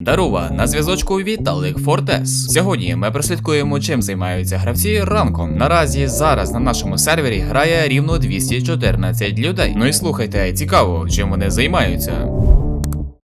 Дарува на зв'язочку Віталик Фортес. Сьогодні ми прослідкуємо, чим займаються гравці ранком. Наразі зараз на нашому сервері грає рівно 214 людей. Ну і слухайте, цікаво, чим вони займаються.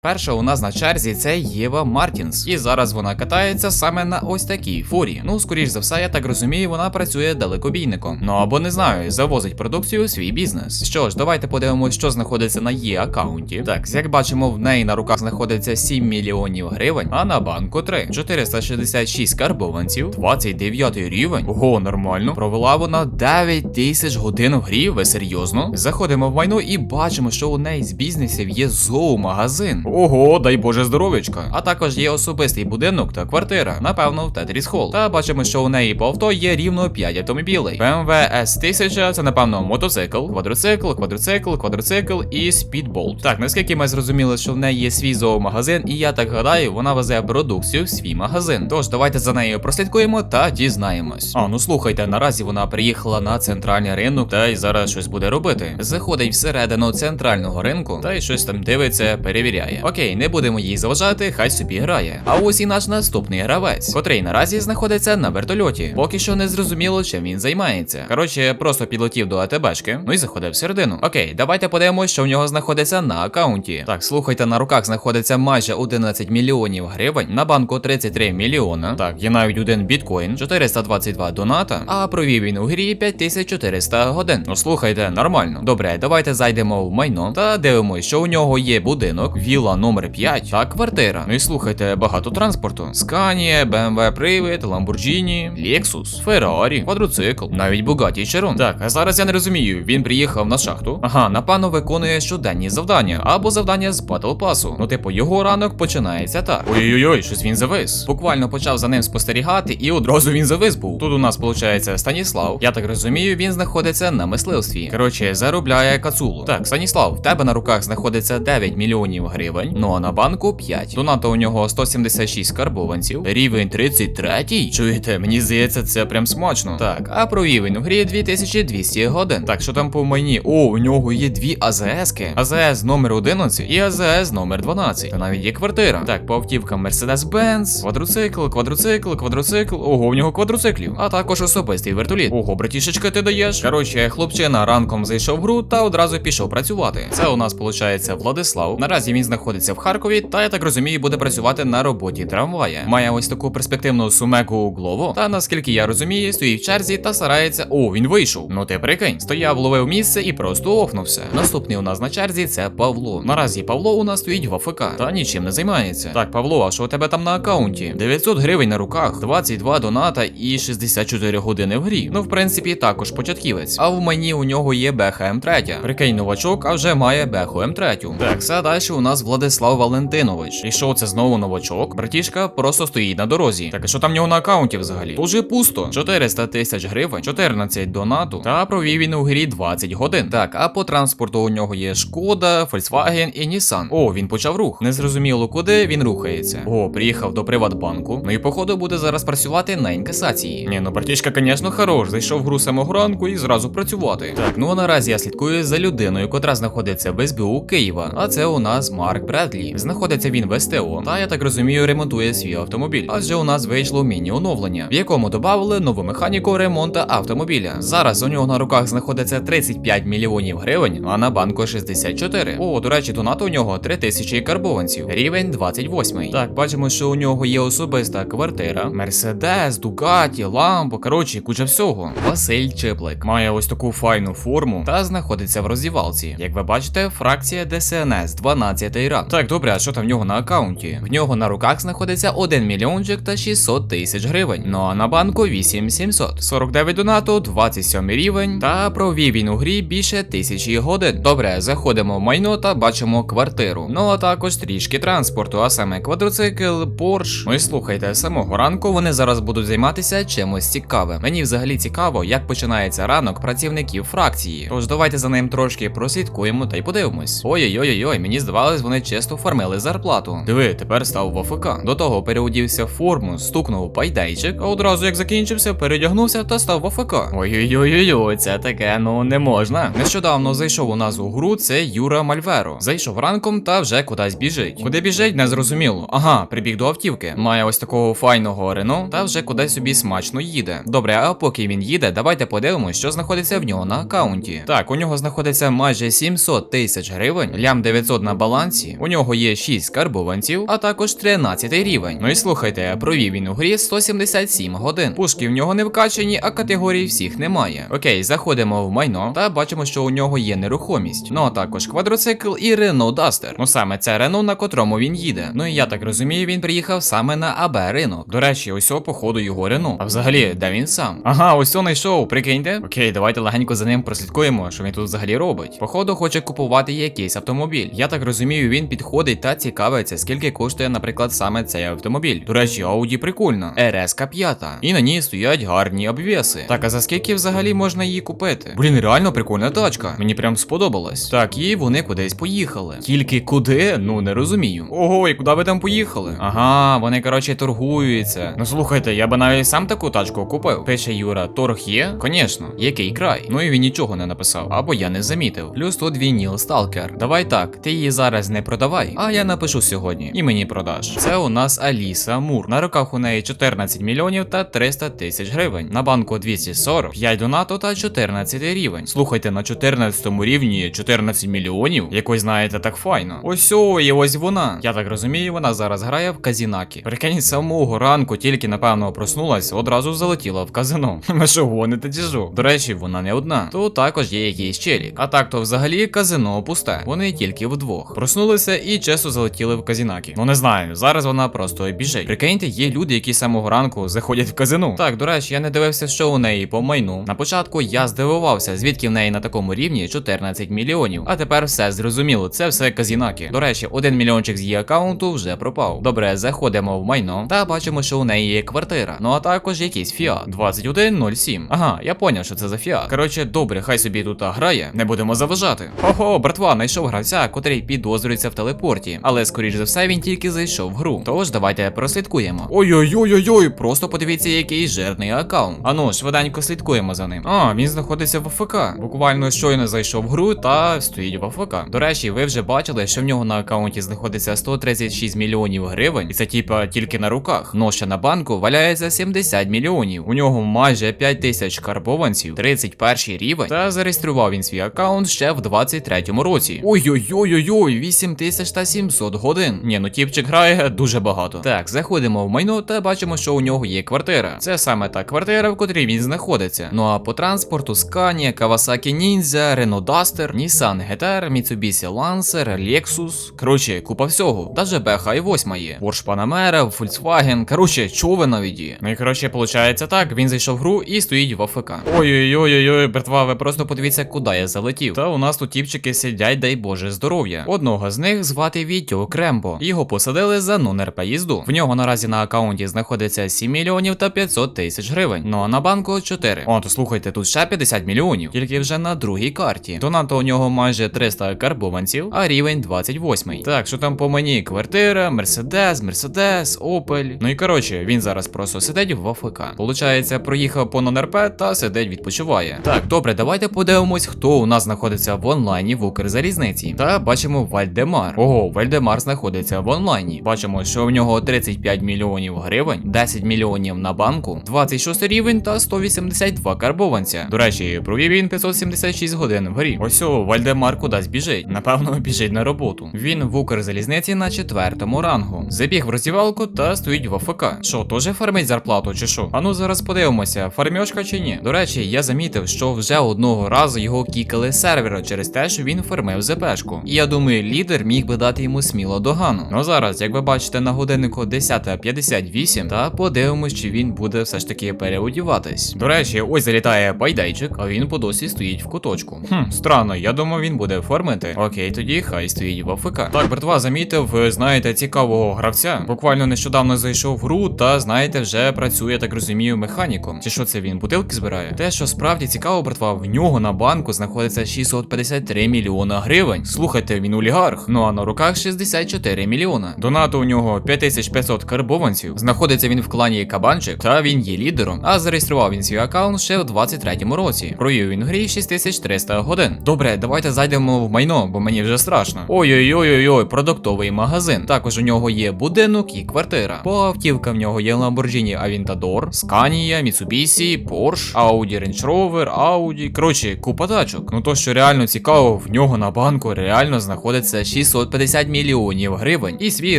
Перша у нас на черзі це Єва Мартінс, і зараз вона катається саме на ось такій фурі. Ну, скоріш за все, я так розумію, вона працює далекобійником. Ну або не знаю, завозить продукцію у свій бізнес. Що ж, давайте подивимось, що знаходиться на її аккаунті. Так, як бачимо, в неї на руках знаходиться 7 мільйонів гривень, а на банку 3. 466 карбованців, 29 рівень. Ого, нормально. Провела вона 9 тисяч годин в грі. Ви серйозно? Заходимо в майно і бачимо, що у неї з бізнесів є зоомагазин. Ого, дай Боже здоров'ячка. А також є особистий будинок та квартира, напевно, в Тетріс Холл. Та бачимо, що у неї по авто є рівно 5 автомобілей. BMW S1000 це, напевно, мотоцикл, квадроцикл, квадроцикл, квадроцикл і спідболт. Так, наскільки ми зрозуміли, що в неї є свій зоомагазин, і я так гадаю, вона везе продукцію в свій магазин. Тож давайте за нею прослідкуємо та дізнаємось. А ну слухайте, наразі вона приїхала на центральний ринок та й зараз щось буде робити. Заходить всередину центрального ринку та й щось там дивиться, перевіряє. Окей, не будемо їй заважати, хай собі грає. А ось і наш наступний гравець, котрий наразі знаходиться на вертольоті. Поки що не зрозуміло, чим він займається. Коротше, просто підлетів до АТБшки, ну і заходив всередину. Окей, давайте подивимось, що в нього знаходиться на аккаунті. Так, слухайте, на руках знаходиться майже 11 мільйонів гривень, на банку 33 мільйона. Так, є навіть один біткоін, 422 доната, а провів він у грі 5400 годин. Ну слухайте, нормально. Добре, давайте зайдемо в майно та дивимось, що у нього є будинок, віла номер 5 та квартира. Ну і слухайте, багато транспорту: Scania, BMW Привід, Lamborghini, Lexus, Ferrari, квадроцикл, навіть Bugatti Chiron. Так, а зараз я не розумію, він приїхав на шахту. Ага, напевно, виконує щоденні завдання або завдання з Battle Pass. Ну, типу, його ранок починається так. Ой-ой-ой, щось він завис. Буквально почав за ним спостерігати, і одразу він завис був. Тут у нас виходить Станіслав. Я так розумію, він знаходиться на мисливстві. Коротше, заробляє кацулу. Так, Станіслав, в тебе на руках знаходиться 9 мільйонів гривень, ну а на банку 5. Доната у нього 176 карбованців. Рівень 33. Чуєте, мені здається, це прям смачно. Так, а провів він у грі 2200 годин. Так, що там по мені? О, у нього є дві АЗСки. АЗС номер 11 і АЗС номер 12. Та навіть є квартира. Так, по автівкам Mercedes-Benz, квадроцикл, квадроцикл, квадроцикл. Ого, в нього квадроциклів. А також особистий вертоліт. Ого, братішечка, ти даєш. Коротше, хлопчина ранком зайшов в гру та одразу пішов працювати. Це у нас виходить Владислав. Наразі він знаходиться в Харкові, та я так розумію, буде працювати на роботі трамвая. Має ось таку перспективну сумеку Глово. Та наскільки я розумію, стоїть в черзі та старається. О, він вийшов. Ну ти прикинь, стояв, ловив місце і просто офнувся. Наступний у нас на черзі це Павло. Наразі Павло у нас стоїть в АФК та нічим не займається. Так, Павло, а що у тебе там на аккаунті? 900 гривень на руках, 22 доната і 64 години в грі. Ну, в принципі, також початківець. А в мені у нього є Беха М3. Прикинь, новачок, а вже має Беху М3. Так, все далі у нас Владислав Валентинович. І що це знову новачок? Братішка просто стоїть на дорозі. Так, що там в нього на аккаунті взагалі? Уже пусто. 400 тисяч гривень, 14 донату. Та провів він у грі 20 годин. Так, а по транспорту у нього є Шкода, Volkswagen і Nissan. О, він почав рух. Незрозуміло куди він рухається. О, приїхав до Приватбанку. Ну і походу буде зараз працювати на інкасації. Ні, ну братішка, звісно, хорош. Зайшов в гру самого ранку і зразу працювати. Так, ну а наразі я слідкую за людиною, котра знаходиться в СБУ Києва. А це у нас Марк Бредлі. Знаходиться він в СТО. Та я так розумію, ремонтує свій автомобіль. Адже у нас вийшло міні-оновлення, в якому додали нову механіку ремонту автомобіля. Зараз у нього на руках знаходиться 35 мільйонів гривень, а на банку 64. О, до речі, донат у нього 3000 карбованців. Рівень 28. Так, бачимо, що у нього є особиста квартира, Мерседес, Дугаті, Ламбо. Коротше, куча всього. Василь Чиплик має ось таку файну форму та знаходиться в роздівалці. Як ви бачите, фракція ДСНС 12 ранг. Так, добре, а що там в нього на аккаунті? В нього на руках знаходиться 1 мільйончик та 600 тисяч гривень. Ну а на банку 8700. 49 донату, 27 рівень. Та провів він у грі більше тисячі годин. Добре, заходимо в майно та бачимо квартиру. Ну а також трішки транспорту, а саме квадроцикл, Порш. Ну і слухайте, з самого ранку вони зараз будуть займатися чимось цікавим. Мені взагалі цікаво, як починається ранок працівників фракції. Тож давайте за ним трошки прослідкуємо та й подивимось. Ой-ой-ой, ой мені здавалось, вони чисто фармили зарплату. Диви, тепер став в АФК. До того переодівся в форму, стукнув пайдейчик, а одразу як закінчився, передягнувся та став в АФК. Ой-ой-ой, це таке, ну не можна. Нещодавно зайшов у нас у гру, це Юра Мальверо. Зайшов ранком та вже кудись біжить. Куди біжить, не зрозуміло. Ага, прибіг до автівки. Має ось такого файного Рено та вже кудись собі смачно їде. Добре, а поки він їде, давайте подивимось, що знаходиться в нього на аккаунті. Так, у нього знаходиться майже 700 тисяч гривень, лям 900 на балансі. У нього є 6 карбованців, а також 13 рівень. Ну і слухайте, провів він у грі 177 годин. Пушки в нього не вкачані, а категорій всіх немає. Окей, заходимо в майно та бачимо, що у нього є нерухомість. Ну а також квадроцикл і Renault Duster. Ну саме це Renault, на котрому він їде. Ну і я так розумію, він приїхав саме на АБ ринок. До речі, ось походу його Renault. А взагалі, де він сам? Ага, ось знайшов, прикиньте. Окей, давайте легенько за ним прослідкуємо, що він тут взагалі робить. Походу, хоче купувати якийсь автомобіль. Я так розумію, він підходить та цікавиться, скільки коштує, наприклад, саме цей автомобіль. До речі, Audi прикольна. RSK 5. І на ній стоять гарні обвіси. Так, а за скільки взагалі можна її купити? Блін, реально прикольна тачка. Мені прям сподобалось. Так, і вони кудись поїхали. Тільки куди? Ну не розумію. Ого, і куди ви там поїхали? Ага, вони коротше торгуються. Ну слухайте, я би навіть сам таку тачку купив. Пише Юра, торг є? Звісно, який край. Ну і він нічого не написав, або я не замітив. Плюс тут вініл сталкер. Давай так, ти її зараз не продавай, а я напишу сьогодні і мені продаш. Це у нас Аліса Мур. На руках у неї 14 мільйонів та 300 тисяч гривень. На банку 240, 5 донату та 14 рівень. Слухайте, на 14 рівні 14 мільйонів. Якось знаєте, так файно. Ось о, і ось вона. Я так розумію, вона зараз грає в казінакі. Прикинь, самого ранку тільки напевно проснулась, одразу залетіла в казино. Ви що гоните що? До речі, вона не одна. Тут також є якийсь челік. А так то взагалі казино пусте. Вони тільки вдвох. Проснулися і чесно залетіли в казінакі. Ну не знаю, зараз вона просто біжить. Прикиньте, є люди, які самого ранку заходять в казино. Так, до речі, я не дивився, що у неї по майну. На початку я здивувався, звідки в неї на такому рівні 14 мільйонів. А тепер все зрозуміло, це все казінаки. До речі, один мільйончик з її аккаунту вже пропав. Добре, заходимо в майно та бачимо, що у неї є квартира. Ну а також якийсь фіат 2107. Ага, я поняв, що це за фіат. Коротше, добре, хай собі тут грає, не будемо заважати. Ого, братва, знайшов гравця, котрий підозрюється в телепорті. Але скоріш за все він тільки зайшов в гру. Тож давайте прослідкуємо. Ой-ой-ой-ой-ой, просто подивіться, який жирний аккаунт. Ану, швиденько слідкуємо за ним. А, він знаходиться в АФК. Буквально щойно зайшов в гру та стоїть в АФК. До речі, ви вже бачили, що в нього на аккаунті знаходиться 136 мільйонів гривень, і це типа тільки на руках. Но ще на банку валяється 70 мільйонів. У нього майже 5 тисяч карбованців, 31 рівень. Та зареєстрував він свій аккаунт ще в 23-му році. Ой-ой-ой-ой-ой, 8 тисяч та 700 годин. Ні, ну тіпчик грає дуже багато. Так, заходимо в майно та бачимо, що у нього є квартира. Це саме та квартира, в котрій він знаходиться. Ну а по транспорту Scania, Kawasaki Ninja, Renault Duster, Nissan GTR, Mitsubishi Lancer, Lexus. Коротше, купа всього. Даже BH 8 є. Porsche Panamera, Volkswagen. Коротше, човен навіть є. Ну і коротше, виходить так, він зайшов в гру і стоїть в АФК. Ой-ой-ой-ой, братва, ви просто подивіться, куди я залетів. Та у нас тут тіпчики сидять, дай Боже здоров'я. Одного з них звати Вітьо Крембо. Його посадили за нонер поїзду. В нього наразі на аккаунті знаходиться 7 мільйонів та 500 тисяч гривень. Ну а на банку 4. О, то слухайте, тут ще 50 мільйонів, тільки вже на другій карті. Донато у нього майже 300 карбованців, а рівень 28. Так, що там по мені? Квартира, Мерседес, Мерседес, Опель. Ну і коротше, він зараз просто сидить в АФК. Получається, проїхав по нон-РП та сидить відпочиває. Так, добре, давайте подивимось, хто у нас знаходиться в онлайні в Укрзалізниці. Та бачимо Вальдемар. Ого, Вальдемар знаходиться в онлайні. Бачимо, що в нього 35 мільйонів гривень, 10 мільйонів на банку, 26 рівень та 182 карбованця. До речі, провів він 576 годин в грі. Ось о, Вальдемар кудись біжить. Напевно, біжить на роботу. Він в Укрзалізниці на четвертому рангу. Забіг в роздівалку та стоїть в АФК. Що, теж фармить зарплату чи що? Ану зараз подивимося, фармьошка чи ні. До речі, я замітив, що вже одного разу його кікали сервера через те, що він фармив ЗПшку. І я думаю, лідер міг би дати йому сміло догану. Ну зараз, як ви бачите на годиннику 10.58, та подивимось, чи він буде все ж таки переодіватись. До речі, ось залітає байдайчик, а він по досі стоїть в куточку. Хм, странно, я думав, він буде формити. Окей, тоді хай стоїть в АФК. Так, братва, замітив, знаєте, цікавого гравця. Буквально нещодавно зайшов в гру, та знаєте, вже працює, так розумію, механіком. Чи що це він бутилки збирає? Те, що справді цікаво, братва, в нього на банку знаходиться 653 мільйона гривень. Слухайте, він олігарх. Ну а на руках 64 мільйона. Донату у нього 5500 карбованців. Знаходиться він в клані Кабанчик, та він є лідером. А зареєстрував він свій аккаунт ще в 23-му році. Провів він грі 6300 годин. Добре, давайте зайдемо в майно, бо мені вже страшно. Ой-ой-ой-ой, продуктовий магазин. Також у нього є будинок і квартира. По автівка в нього є Lamborghini Aventador, Scania, Mitsubishi, Porsche, Audi Range Rover, Audi. Коротше, купа тачок. Ну то, що реально цікаво, в нього на банку реально знаходиться 650 мільйонів гривень. І свій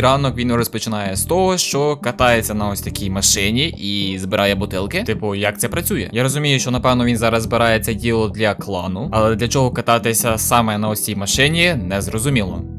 ранок він розпочинає з того, що катається на ось такій машині і збирає бутилки. Типу, як це працює? Я розумію, що напевно він зараз збирає це діло для клану, але для чого кататися саме на ось цій машині, не зрозуміло.